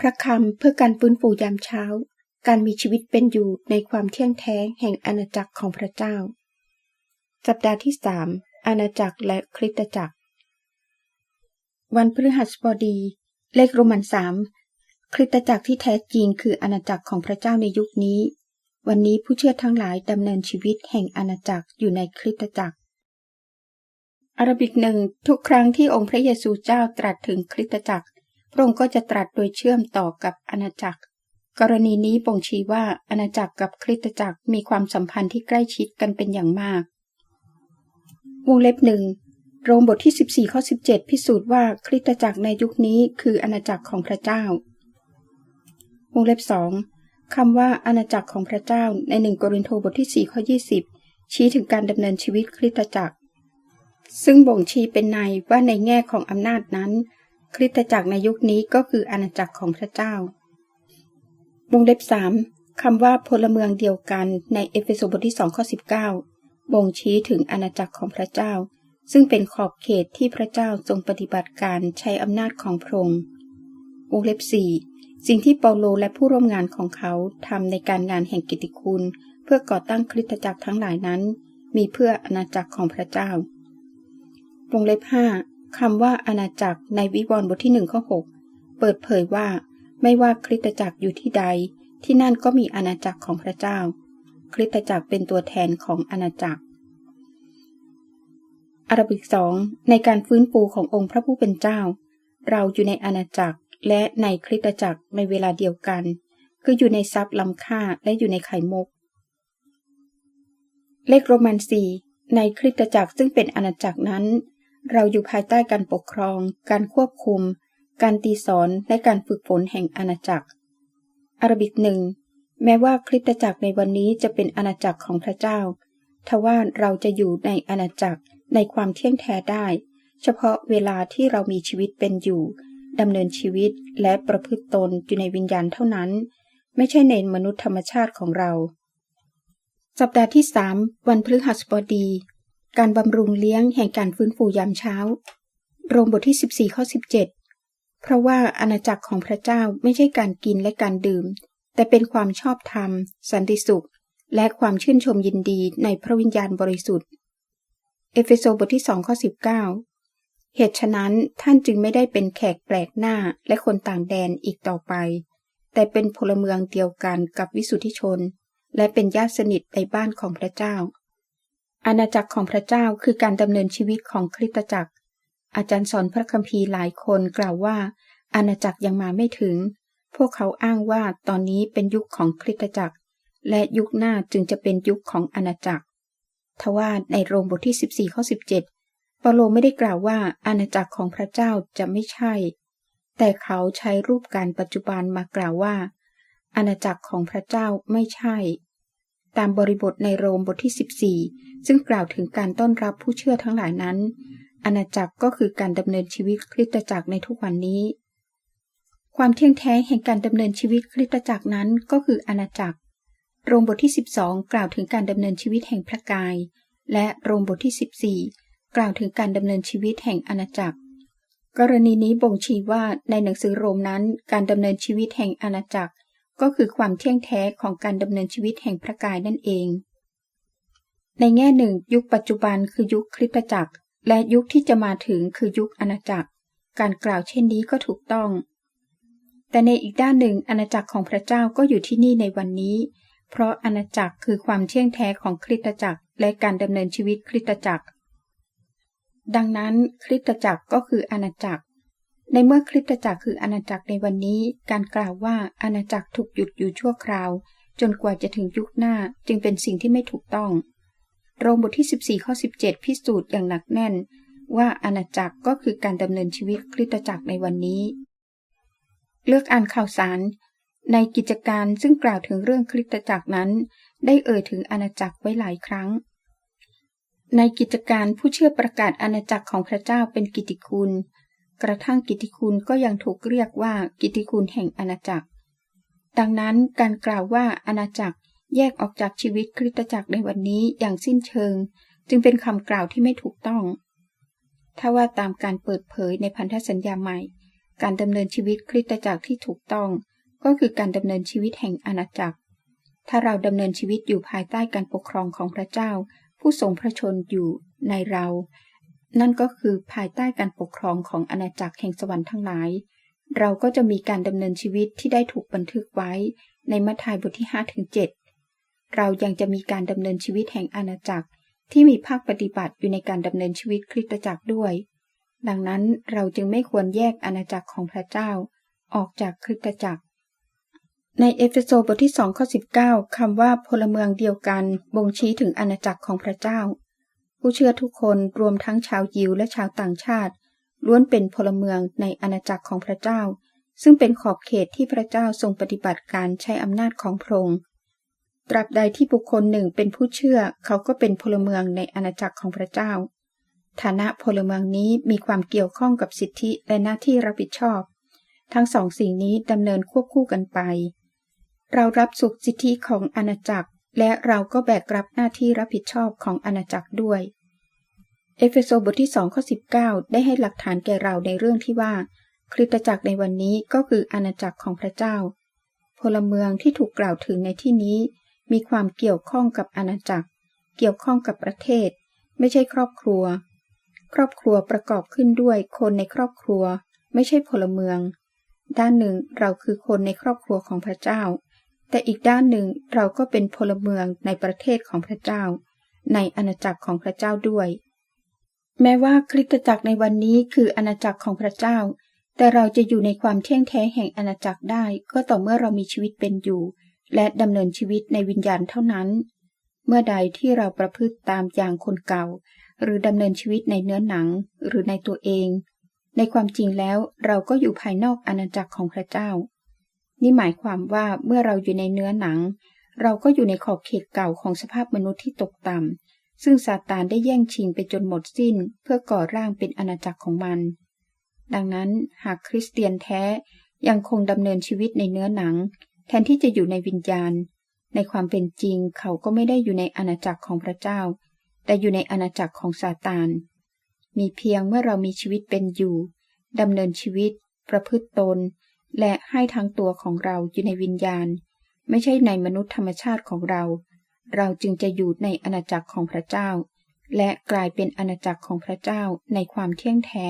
พระคำเพื่อการฟื้นฟูยามเช้า การมีชีวิตเป็นอยู่ในความเที่ยงแท้แห่งอาณาจักรของพระเจ้า สัปดาห์ที่สามอาณาจักรและคริสตจักร วันพฤหัสบดี เลขโรมันสามคริสตจักรที่แท้จริงคืออาณาจักรของพระเจ้าในยุคนี้ วันนี้ผู้เชื่อทั้งหลายดำเนินชีวิตแห่งอาณาจักรอยู่ในคริสตจักร อารบิกหนึ่งทุกครั้งที่องค์พระเยซูเจ้าตรัสถึงคริสตจักร พระองค์ก็จะตรัสโดยเชื่อมต่อกับอาณาจักร กรณีนี้บ่งชี้ว่าอาณาจักรกับคริสตจักรมีความสัมพันธ์ที่ใกล้ชิดกันเป็นอย่างมาก วงเล็บหนึ่งโรมบทที่ 14ข้อ17 พิสูจน์ว่าคริสตจักรในยุคนี้คืออาณาจักรของพระเจ้าวงเล็บสองคำว่าอาณาจักรของพระเจ้าในหนึ่งโกรินโทบทที่4ข้อ20 ชี้ถึงการดำเนินชีวิตคริสตจักร ซึ่งบ่งชี้เป็นในว่าในแง่ของอำนาจนั้น คริสตจักรในยุคนี้ก็คืออาณาจักรของพระเจ้าวงเล็บสามคำว่าพลเมืองเดียวกันในเอเฟโซบทที่สองข้อสิบเก้าบ่งชี้ถึงอาณาจักรของพระเจ้า ซึ่งเป็นขอบเขตที่พระเจ้าทรงปฏิบัติการใช้อำนาจของพระองค์วงเล็บสี่สิ่งที่เปาโลและผู้ร่วมงานของเขาทำในการงานแห่งกิติคุณ เพื่อก่อตั้งคริสตจักรทั้งหลายนั้น มีเพื่ออาณาจักรของพระเจ้าวงเล็บห้า คำว่าอาณาจักรในวิวรณ์บทที่หนึ่งข้อหเปิดเผยว่า ไม่ว่าคริสตจักรอยู่ที่ใด ที่นั่นก็มีอาณาจักรของพระเจ้า คริสตจักรเป็นตัวแทนของอาณาจักรอาราบิกสองในการฟื้นฟูขององค์พระผู้เป็นเจ้า เราอยู่ในอาณาจักรและในคริสตจักรในเวลาเดียวกัน คืออยู่ในทรัพย์ล้ำค่าและอยู่ในไข่มุก เลขโรมันสี่ในคริสตจักรซึ่งเป็นอาณาจักรนั้น เราอยู่ภายใต้การปกครอง การควบคุม การตีสอน และการฝึกฝนแห่งอาณาจักร อารบิกหนึ่ง แม้ว่าคริสตจักรในวันนี้จะเป็นอาณาจักรของพระเจ้า ทว่าเราจะอยู่ในอาณาจักรในความเที่ยงแท้ได้ เฉพาะเวลาที่เรามีชีวิตเป็นอยู่ ดำเนินชีวิตและประพฤติตนอยู่ในวิญญาณเท่านั้น ไม่ใช่ในมนุษย์ธรรมชาติของเรา สัปดาห์ที่สามวันพฤหัสบดี การบำรุงเลี้ยงแห่งการฟื้นฟูยามเช้า โรมบทที่ 14 ข้อ 17 เพราะว่าอาณาจักรของพระเจ้าไม่ใช่การกินและการดื่ม แต่เป็นความชอบธรรม สันติสุข และความชื่นชมยินดีในพระวิญญาณบริสุทธิ์ เอเฟโซบทที่ 2 ข้อ 19 เหตุฉะนั้นท่านจึงไม่ได้เป็นแขกแปลกหน้าและคนต่างแดนอีกต่อไป แต่เป็นพลเมืองเดียวกันกับวิสุทธิชน และเป็นญาติสนิทในบ้านของพระเจ้า อาณาจักรของพระเจ้าคือการดำเนินชีวิตของคริสตจักร อาจารย์สอนพระคัมภีร์หลายคนกล่าวว่า อาณาจักรยังมาไม่ถึง พวกเขาอ้างว่าตอนนี้เป็นยุคของคริสตจักร และยุคหน้าจึงจะเป็นยุคของอาณาจักร ทว่าในโรมบทที่ 14ข้อ17 เปาโลไม่ได้กล่าวว่าอาณาจักรของพระเจ้าจะไม่ใช่ แต่เขาใช้รูปการปัจจุบันมากล่าวว่า อาณาจักรของพระเจ้าไม่ใช่ ตามบริบทในโรมบทที่ 14 ซึ่งกล่าวถึงการต้อนรับผู้เชื่อทั้งหลายนั้น อาณาจักรก็คือการดำเนินชีวิตคริสตจักรในทุกวันนี้ ความเที่ยงแท้แห่งการดำเนินชีวิตคริสตจักรนั้นก็คืออาณาจักร โรมบทที่ 12 กล่าวถึงการดำเนินชีวิตแห่งพระกาย และโรมบทที่ 14 กล่าวถึงการดำเนินชีวิตแห่งอาณาจักร กรณีนี้บ่งชี้ว่าในหนังสือโรมนั้น การดำเนินชีวิตแห่งอาณาจักร ก็คือความเที่ยงแท้ของการดำเนินชีวิตแห่งพระกายนั่นเอง ในแง่หนึ่ง ยุคปัจจุบันคือยุคคริสตจักร และยุคที่จะมาถึงคือยุคอาณาจักร การกล่าวเช่นนี้ก็ถูกต้อง แต่ในอีกด้านหนึ่งอาณาจักรของพระเจ้าก็อยู่ที่นี่ในวันนี้ เพราะอาณาจักรคือความเที่ยงแท้ของคริสตจักร และการดำเนินชีวิตคริสตจักร ดังนั้นคริสตจักรก็คืออาณาจักร ในเมื่อคริสตจักรคืออาณาจักรในวันนี้ การกล่าวว่าอาณาจักรถูกหยุดอยู่ชั่วคราว จนกว่าจะถึงยุคหน้าจึงเป็นสิ่งที่ไม่ถูกต้อง โรมบทที่ 14 ข้อ 17 พิสูจน์อย่างหนักแน่น ว่าอาณาจักรก็คือการดำเนินชีวิตคริสตจักรในวันนี้ เลือกอ่านข่าวสาร ในกิจการซึ่งกล่าวถึงเรื่องคริสตจักรนั้น ได้เอ่ยถึงอาณาจักรไว้หลายครั้ง ในกิจการผู้เชื่อประกาศอาณาจักรของพระเจ้าเป็นกิติคุณ กระทั่งกิติคุณก็ยังถูกเรียกว่ากิติคุณแห่งอาณาจักร ดังนั้นการกล่าวว่าอาณาจักรแยกออกจากชีวิตคริสตจักรในวันนี้อย่างสิ้นเชิง จึงเป็นคำกล่าวที่ไม่ถูกต้อง ถ้าว่าตามการเปิดเผยในพันธสัญญาใหม่ การดำเนินชีวิตคริสตจักรที่ถูกต้อง ก็คือการดำเนินชีวิตแห่งอาณาจักร ถ้าเราดำเนินชีวิตอยู่ภายใต้การปกครองของพระเจ้า ผู้ทรงพระชนอยู่ในเรา นั่นก็คือภายใต้การปกครองของอาณาจักรแห่งสวรรค์ทั้งหลาย เราก็จะมีการดำเนินชีวิตที่ได้ถูกบันทึกไว้ในมัทธิวบทที่5ถึง7เรายังจะมีการดำเนินชีวิตแห่งอาณาจักรที่มีภาคปฏิบัติอยู่ในการดำเนินชีวิตคริสตจักรด้วย ดังนั้นเราจึงไม่ควรแยกอาณาจักรของพระเจ้า ออกจากคริสตจักร ในเอเฟโซบทที่2ข้อ19คำว่าพลเมืองเดียวกันบ่งชี้ถึงอาณาจักรของพระเจ้า ผู้เชื่อทุกคนรวมทั้งชาวยิวและชาวต่างชาติ ล้วนเป็นพลเมืองในอาณาจักรของพระเจ้า ซึ่งเป็นขอบเขตที่พระเจ้าทรงปฏิบัติการใช้อำนาจของพระองค์ตราบใดที่บุคคลหนึ่งเป็นผู้เชื่อ เขาก็เป็นพลเมืองในอาณาจักรของพระเจ้า ฐานะพลเมืองนี้มีความเกี่ยวข้องกับสิทธิและหน้าที่รับผิดชอบ ทั้งสองสิ่งนี้ดำเนินควบคู่กันไป เรารับสุขสิทธิของอาณาจักร และเราก็แบกรับหน้าที่รับผิดชอบของอาณาจักรด้วย เอเฟโซบทที่2ข้อ19 ได้ให้หลักฐานแก่เราในเรื่องที่ว่า คริสตจักรในวันนี้ก็คืออาณาจักรของพระเจ้า พลเมืองที่ถูกกล่าวถึงในที่นี้ มีความเกี่ยวข้องกับอาณาจักร เกี่ยวข้องกับประเทศ ไม่ใช่ครอบครัว ครอบครัวประกอบขึ้นด้วยคนในครอบครัว ไม่ใช่พลเมือง ด้านหนึ่งเราคือคนในครอบครัวของพระเจ้า แต่อีกด้านหนึ่งเราก็เป็นพลเมืองในประเทศของพระเจ้า ในอาณาจักรของพระเจ้าด้วย แม้ว่าคริสตจักรในวันนี้คืออาณาจักรของพระเจ้า แต่เราจะอยู่ในความเที่ยงแท้แห่งอาณาจักรได้ ก็ต่อเมื่อเรามีชีวิตเป็นอยู่ และดำเนินชีวิตในวิญญาณเท่านั้น เมื่อใดที่เราประพฤติตามอย่างคนเก่า หรือดำเนินชีวิตในเนื้อหนังหรือในตัวเอง ในความจริงแล้วเราก็อยู่ภายนอกอาณาจักรของพระเจ้า นี่หมายความว่าเมื่อเราอยู่ในเนื้อหนัง เราก็อยู่ในขอบเขตเก่าของสภาพมนุษย์ที่ตกต่ำซึ่งซาตานได้แย่งชิงไปจนหมดสิ้น เพื่อก่อร่างเป็นอาณาจักรของมัน ดังนั้นหากคริสเตียนแท้ยังคงดำเนินชีวิตในเนื้อหนัง แทนที่จะอยู่ในวิญญาณ ในความเป็นจริงเขาก็ไม่ได้อยู่ในอาณาจักรของพระเจ้า แต่อยู่ในอาณาจักรของซาตาน มีเพียงเมื่อเรามีชีวิตเป็นอยู่ดำเนินชีวิต ประพฤติตน และให้ทั้งตัวของเราอยู่ในวิญญาณ ไม่ใช่ในมนุษย์ธรรมชาติของเรา เราจึงจะอยู่ในอาณาจักรของพระเจ้า และกลายเป็นอาณาจักรของพระเจ้าในความเที่ยงแท้